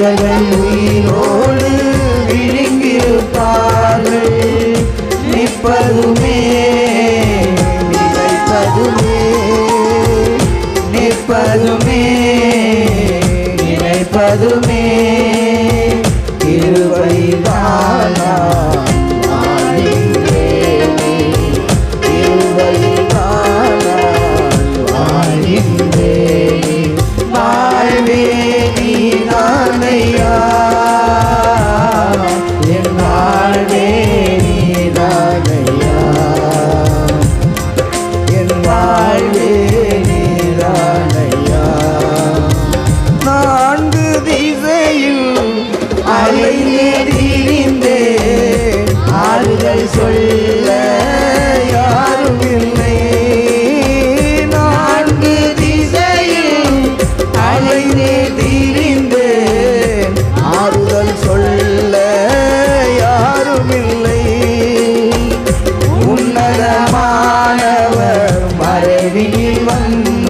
மனிதர்கள் உயிரோடு விழுங்கியிருப்பார்கள் நிற்பதுமே நிலைப்பதுமே நிற்பதுமே நினைப்பதுமே